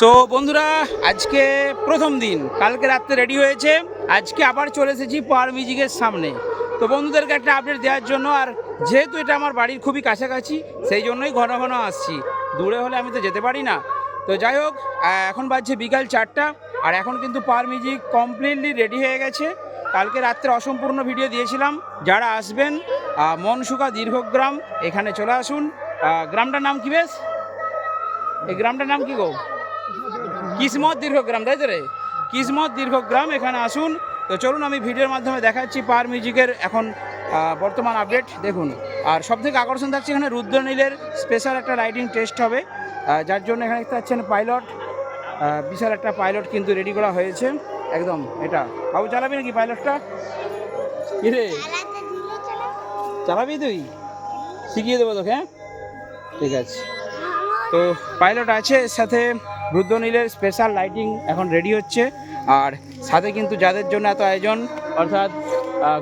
So বন্ধুরা, আজকে প্রথম দিন। কালকে রাত্রে রেডি হয়েছে। আজকে আবার চলে এসেছি পাওয়ার মিউজিকের সামনে। তো বন্ধুদেরকে একটা আপডেট দেওয়ার জন্য, আর যেহেতু এটা আমার বাড়ির খুবই কাছাকাছি, সেই জন্যই ঘন ঘন আসছি। দূরে হলে আমি তো যেতে পারি না। তো যাই হোক এখন বাজছে বিকাল চারটা, আর এখন কিন্তু পাওয়ার মিউজিক কমপ্লিটলি রেডি হয়ে গেছে। কালকে রাত্রে অসম্পূর্ণ ভিডিও দিয়েছিলাম। যারা আসবেন মনসুকা দীর্ঘগ্রাম, এখানে চলে আসুন। গ্রামটার নাম কি বেশ? এই গ্রামটার নাম কি গো? কিসমত দীর্ঘগ্রাম, তাই তো রে? কিসমত দীর্ঘগ্রাম, এখানে আসুন। তো চলুন, আমি ভিডিওর মাধ্যমে দেখাচ্ছি পার মিউজিকের এখন বর্তমান আপডেট, দেখুন। আর সব থেকে আকর্ষণ থাকছে এখানে রুদ্রনীলের স্পেশাল একটা রাইডিং টেস্ট হবে। যার জন্য এখানে দেখতে পাচ্ছেন পাইলট বিশাল একটা পাইলট কিন্তু রেডি করা হয়েছে। একদম, এটা। বাবু, চালাবি নাকি পাইলটটা কিরে? চালাবি তুই? শিখিয়ে দেবো তোকে হ্যাঁ? ঠিক আছে। তো পাইলট আছে সাথে রুদ্রনীলের স্পেশাল লাইটিং এখন রেডি হচ্ছে। আর সাথে কিন্তু যাদের জন্য এত আয়োজন, অর্থাৎ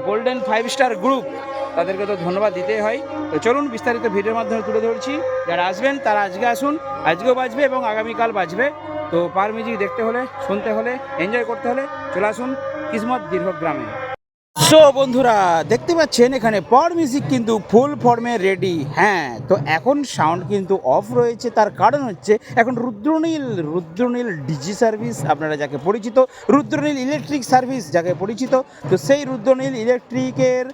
গোল্ডেন ফাইভ স্টার গ্রুপ তাদেরকে তো ধন্যবাদ দিতেই হয়। তো চলুন বিস্তারিত ভিডিওর মাধ্যমে তুলে ধরছি। যারা আসবেন, তারা আজকে আসুন, আজকেও বাজবে এবং আগামীকাল বাজবে। তো পার মিউজিক দেখতে হলে, শুনতে হলে এনজয় করতে হলে চলে আসুন কিসমত দীর্ঘগ্রামে সো বন্ধুরা, দেখতে পাচ্ছেন, এখানে পর মিউজিক কিন্তু ফুল ফর্মে রেডি হ্যাঁ তো এখন সাউন্ড কিন্তু অফ রয়েছে। তার কারণ হচ্ছে, এখন রুদ্রনীল রুদ্রনীল ডিজি সার্ভিস আপনারা যাকে পরিচিত, রুদ্রনীল ইলেকট্রিক সার্ভিস যাকে পরিচিত, তো সেই রুদ্রনীল ইলেকট্রিকের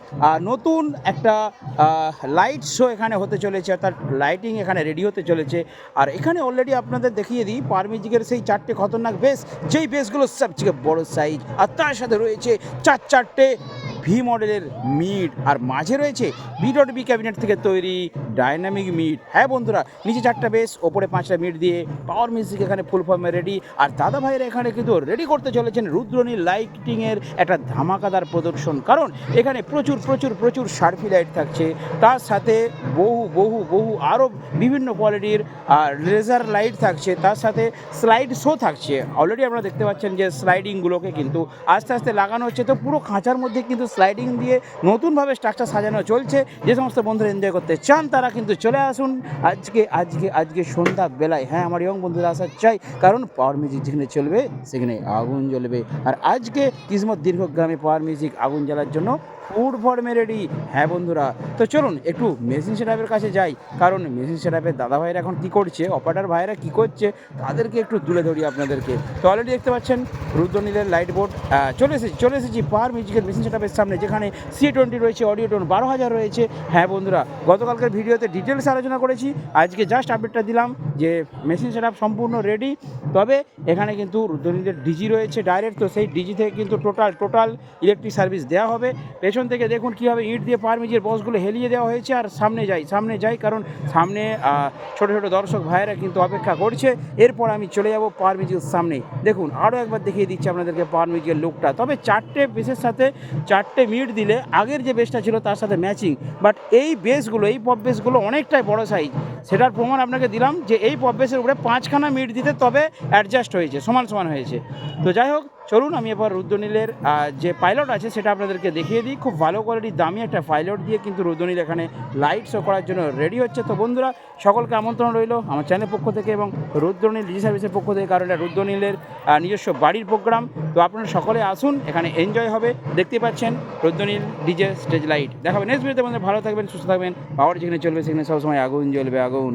নতুন একটা লাইট শো এখানে হতে চলেছে। অর্থাৎ লাইটিং এখানে রেডি হতে চলেছে। আর এখানে অলরেডি আপনাদের দেখিয়ে দিই পার মিউজিকের সেই চারটে খতরনাক বেস যেই বেসগুলো সবথেকে বড় সাইজ আর তার সাথে রয়েছে চার চারটে ভি মডেলের মিড আর মাঝে রয়েছে বি ডট বি ক্যাবিনেট থেকে তৈরি ডাইনামিক মিড হ্যাঁ বন্ধুরা, নিচে চারটা বেস ওপরে পাঁচটা মিড দিয়ে পাওয়ার মিউজিক এখানে ফুল ফর্মে রেডি আর দাদা ভাইয়েরা এখানে কিন্তু রেডি করতে চলেছেন রুদ্রনী লাইটিংয়ের একটা ধামাকাদার প্রদর্শন। কারণ এখানে প্রচুর প্রচুর প্রচুর শার্পি লাইট থাকছে। তার সাথে বহু বহু বহু আরও বিভিন্ন কোয়ালিটির লেজার লাইট থাকছে। তার সাথে স্লাইড শো থাকছে। অলরেডি আপনারা দেখতে পাচ্ছেন যে স্লাইডিংগুলোকে কিন্তু আস্তে আস্তে লাগানো হচ্ছে। তো পুরো খাঁচার মধ্যে কিন্তু স্লাইডিং দিয়ে নতুনভাবে স্ট্রাকচার সাজানো চলছে। যে সমস্ত বন্ধুরা এনজয় করতে চান, তারা কিন্তু চলে আসুন। আজকে আজকে আজকে সন্ধ্যা বেলায়। হ্যাঁ আমার ইয়ং বন্ধুরা আসার চাই, কারণ পাওয়ার মিউজিক যেখানে চলবে, সেখানে আগুন জ্বলবে। আর আজকে কিসমত দীর্ঘগ্রামে পাওয়ার মিউজিক আগুন জ্বালার জন্য ফুড ফর্মে রেডি হ্যাঁ বন্ধুরা, তো চলুন একটু মেশিন সেটআপের কাছে যাই। কারণ মেশিন সেটআপের দাদা ভাইরা এখন কী করছে, অপারেটার ভাইরা কী করছে, তাদেরকে একটু তুলে ধরি আপনাদেরকে। তো অলরেডি দেখতে পাচ্ছেন, রুদ্রনীলের লাইট বোর্ড চলে এসেছি চলে এসেছি পার মিউজিকের মেশিন সেটআপের সামনে, যেখানে সি টোয়েন্টি রয়েছে অডিও টোন বারো হাজার রয়েছে। হ্যাঁ বন্ধুরা, গতকালকের ভিডিওতে ডিটেলস আলোচনা করেছি, আজকে জাস্ট আপডেটটা দিলাম যে মেশিন সেটআপ সম্পূর্ণ রেডি তবে এখানে কিন্তু রুদ্রনীলের ডিজি রয়েছে ডাইরেক্ট তো সেই ডিজি থেকে কিন্তু টোটাল টোটাল ইলেকট্রিক সার্ভিস দেওয়া হবে। থেকে দেখুন কীভাবে ইট দিয়ে পার মিউজিকের বসগুলো হেলিয়ে দেওয়া হয়েছে আর সামনে যাই সামনে যাই, কারণ সামনে ছোট ছোট দর্শক ভাইয়েরা কিন্তু অপেক্ষা করছে। এরপর আমি চলে যাব পাওয়ার মিউজিকের সামনে। দেখুন, আরও একবার দেখিয়ে দিচ্ছি আপনাদেরকে পাওয়ার মিউজিকের লুকটা। তবে চারটে বেসের সাথে চারটে মিট দিলে আগের যে বেসটা ছিল তার সাথে ম্যাচিং। বাট এই বেসগুলো, এই পপ বেসগুলো অনেকটাই বড় সাইজ। সেটার প্রমাণ আপনাকে দিলাম যে এই পপ বেসের উপরে পাঁচখানা মিট দিতে তবে অ্যাডজাস্ট হয়েছে, সমান সমান হয়েছে। তো যাই হোক চলুন, আমি এবার রুদ্রনীলের যে পাইলট আছে সেটা আপনাদেরকে দেখিয়ে দিই। খুব ভালো কোয়ালিটির দামি একটা পাইলট দিয়ে কিন্তু রুদ্রনীল এখানে লাইট শো করার জন্য রেডি হচ্ছে। তো বন্ধুরা, সকলকে আমন্ত্রণ রইল আমার চ্যানেলের পক্ষ থেকে এবং রুদ্রনীল ডিজি সার্ভিসের পক্ষ থেকে, কারণ এটা রুদ্রনীলের নিজস্ব বাড়ির প্রোগ্রাম তো আপনারা সকলে আসুন, এখানে এনজয় হবে। দেখতে পাচ্ছেন রুদ্রনীল ডিজে স্টেজ লাইট দেখাবেন নেক্সট ভিডিওতে আমাদের ভালো থাকবেন, সুস্থ থাকবেন। পাওয়ার যেখানে চলবে, সেখানে সবসময় আগুন জ্বলবে, আগুন।